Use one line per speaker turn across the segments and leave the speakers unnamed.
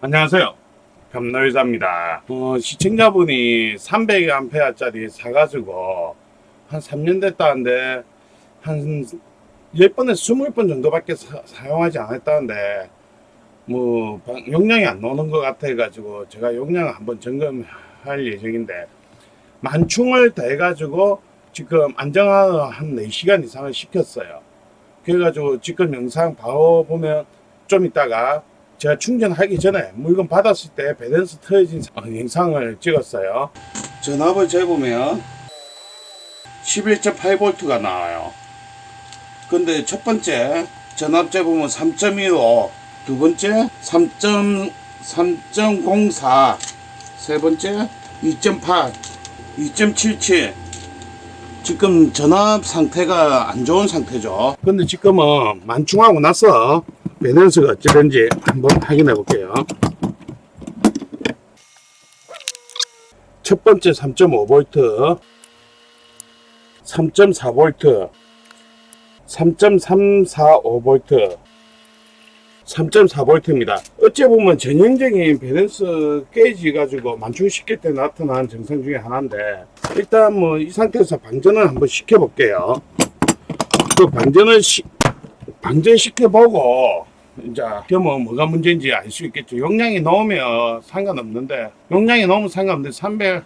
안녕하세요. 감노의사입니다. 어, 시청자분이 300A짜리 사가지고 한 3년 됐다는데 한 10번에서 20번 정도밖에 사, 사용하지 않았다는데 뭐 방- 용량이 안 나오는 것 같아가지고 제가 용량을 한번 점검할 예정인데 만충을 더해가지고 지금 안정화를 한 4시간 이상을 시켰어요. 그래가지고 지금 영상 봐보면 좀 이따가 제가 충전하기 전에 물건 받았을 때 밸런스 터진 어, 영상을 찍었어요. 전압을 재보면 11.8V가 나와요. 근데 첫 번째 전압 재보면 3.15, 두 번째 3.3.04, 세 번째 2.8, 2.77. 지금 전압 상태가 안 좋은 상태죠. 근데 지금은 만충하고 나서 밸런스가 어찌된지 한번 확인해 볼게요. 첫 번째 3.5V, 3.4V, 3.345V, 3.4V입니다. 어찌 보면 전형적인 밸런스 깨지 가지고 만충시킬 때 나타난 증상 중에 하나인데 일단 뭐 이 상태에서 방전을 한번 시켜볼게요. 그 방전을 시, 방전시켜보고 이제 그러면 뭐가 문제인지 알 수 있겠죠. 용량이 넣으면 상관없는데 용량이 넣으면 상관없는데 300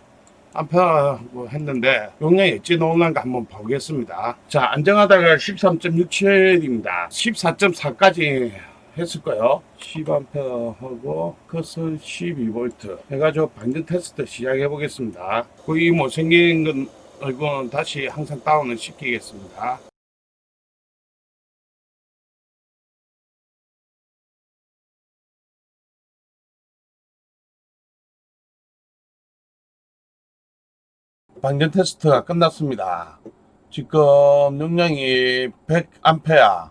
암페어고 했는데 용량이 어찌 나오는가 한번 보겠습니다. 자 안정하다가 13.67입니다. 14.4까지 했을 거예요. 10A 하고 컷은 12V 해가지고 반전 테스트 시작해 보겠습니다. 거의 못생긴 건 얼굴은 다시 항상 다운을 시키겠습니다. 방전 테스트가 끝났습니다. 지금 용량이 100A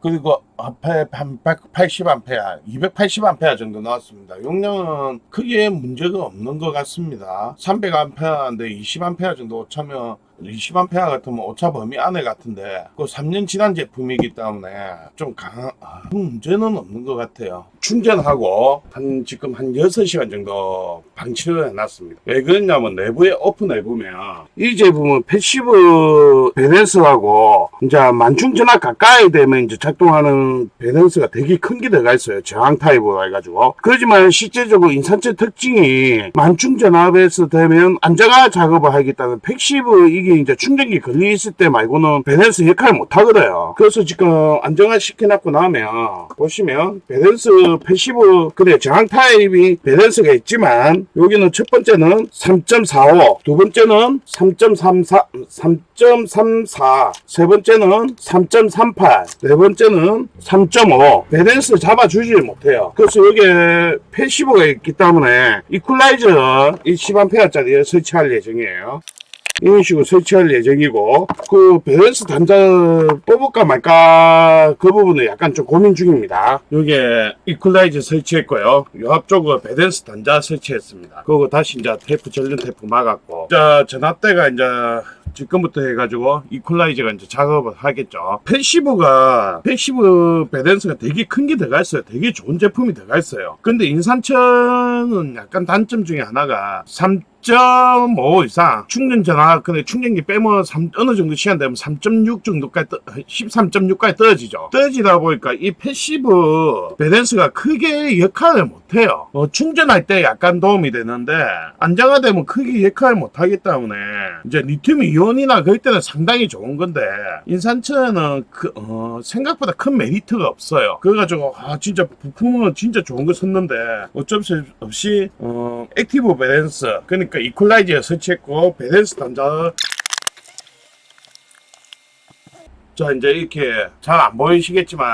그리고 앞에 한 180A, 280A 정도 나왔습니다. 용량은 크게 문제가 없는 것 같습니다. 300A인데 20A 정도 오차면 20A 같으면 오차 범위 안에 같은데 그 3년 지난 제품이기 때문에 좀 강한 아, 문제는 없는 것 같아요. 충전하고 한 지금 한 6시간 정도 방치를 해놨습니다. 왜 그러냐면 내부에 오픈해 보면 이 제품은 패시브 밸런스하고 이제 만충 전압 가까이 되면 이제 작동하는 밸런스가 되게 큰 게 들어가 있어요. 저항 타입으로 해가지고. 그렇지만 실제적으로 인산체 특징이 만충 전압에서 되면 안정화 작업을 때문에 패시브 이게 이제 충전기 걸려 있을 때 말고는 밸런스 역할을 못 하거든요. 그래서 지금 안정화 시켜놨고 나면 보시면 밸런스 패시브 그래 저항 타입이 밸런스가 있지만 여기는 첫 번째는 3.45, 두 번째는 3.34, 3.34, 세 번째는 3.38, 네 번째는 3.5. 밸런스 잡아주지 못해요. 그래서 여기에 패시브가 있기 때문에 이퀄라이저 이 10A짜리 설치할 예정이에요. 이런 식으로 설치할 예정이고 그 밸런스 단자 뽑을까 말까 그 부분은 약간 좀 고민 중입니다 여기에 이퀄라이저 설치했고요 요 앞쪽에 밸런스 단자 설치했습니다 그리고 다시 이제 테이프 전륜 테이프 막았고 자 전압대가 이제 지금부터 해가지고 이퀄라이저가 이제 작업을 하겠죠. 패시브가 패시브 밸런스가 되게 큰 게 들어가 있어요. 되게 좋은 제품이 들어가 있어요. 근데 인산철은 약간 단점 중에 하나가 3 3.5 이상 충전 전화 근데 충전기 빼면 3, 어느 정도 시간 되면 3.6 정도까지 떠, 13.6까지 떨어지죠. 떨어지다 보니까 이 패시브 밸런스가 크게 역할을 못해요. 어, 충전할 때 약간 도움이 되는데 안정화되면 크게 역할을 못하기 때문에 이제 리튬 이온이나 그럴 때는 상당히 좋은 건데 인산철은 그, 어, 생각보다 큰 메리트가 없어요. 그래가지고 아 진짜 부품은 진짜 좋은 거 썼는데 어쩔 수 없이 어, 액티브 밸런스 그러니까 이퀄라이저 설치했고 밸런스 단자 자 이제 이렇게 잘 안 보이시겠지만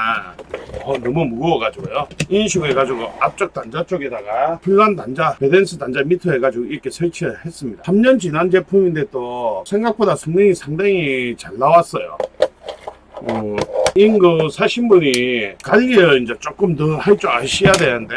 어, 너무 무거워가지고요. 식으로 해가지고 앞쪽 단자 쪽에다가 플란 단자 밸런스 단자 밑에 해가지고 이렇게 설치를 했습니다. 3년 지난 제품인데 또 생각보다 성능이 상당히 잘 나왔어요. 어, 인거 사신 분이 관리를 이제 조금 더 할 줄 아셔야 되는데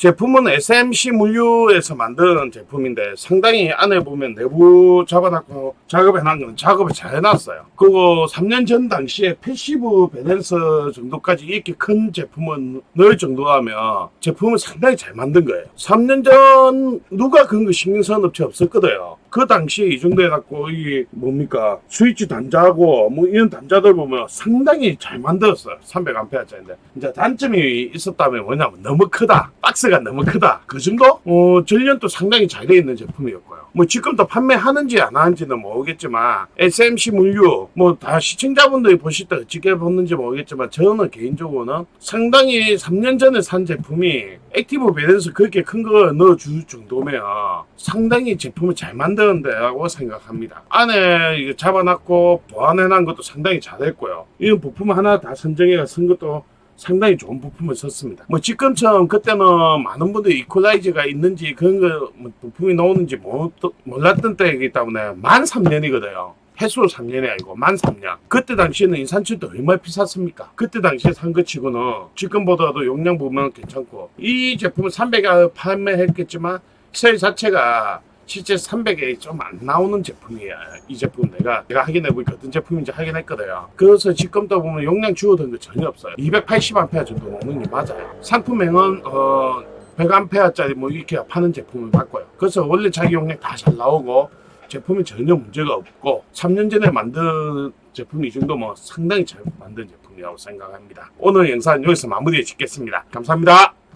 제품은 SMC 물류에서 만든 제품인데 상당히 안에 보면 내부 잡아놨고 작업해놓은 건 작업을 잘 해놨어요. 그리고 3년 전 당시에 패시브 밸런스 정도까지 이렇게 큰 제품을 넣을 정도 하면 제품을 상당히 잘 만든 거예요. 3년 전 누가 그런 거 신경 쓰는 업체 없었거든요. 그 당시에 이 정도 해갖고 이게 뭡니까 스위치 단자하고 뭐 이런 단자들 보면 상당히 잘 만들었어요. 300A짜리인데 이제 단점이 있었다면 뭐냐면 너무 크다. 박스가 너무 크다. 그 정도? 어, 전련도 상당히 잘 돼 있는 제품이었고요. 뭐 지금도 판매하는지 안 하는지는 모르겠지만 SMC 물류 뭐 다 시청자분들이 보실 때 어떻게 보는지 모르겠지만 저는 개인적으로는 상당히 3년 전에 산 제품이 액티브 밸런스 그렇게 큰 거 넣어줄 정도면 상당히 제품을 잘 만드는데라고 생각합니다. 안에 잡아놨고 보완해놓은 것도 상당히 잘했고요. 이런 부품 하나 다 선정해가 쓴 것도 상당히 좋은 부품을 썼습니다. 뭐 지금처럼 그때는 많은 분들이 이퀄라이저가 있는지 그런 거 뭐 부품이 나오는지 못- 몰랐던 때이기 때문에 만 3년이거든요. 해수 3년이 아니고 만 3년. 그때 당시에는 인산철도 얼마나 비쌌습니까? 그때 당시에 산 거 치고는 지금보다도 용량 보면 괜찮고 이 제품은 300에 판매했겠지만 셀 자체가 실제 300에 좀 안 나오는 제품이야. 이 제품 내가 내가 확인해 보니까 어떤 제품인지 확인했거든요. 그래서 지금도 보면 용량 줄어든 거 전혀 없어요. 280A 정도 먹는 게 맞아요. 상품명은 어 100A짜리 뭐 이렇게 파는 제품을 맞고요. 그래서 원래 자기 용량 다 잘 나오고 제품이 전혀 문제가 없고 3년 전에 만든 제품이 이 정도면 상당히 잘 만든 제품이라고 생각합니다. 오늘 영상 여기서 마무리 짓겠습니다. 감사합니다.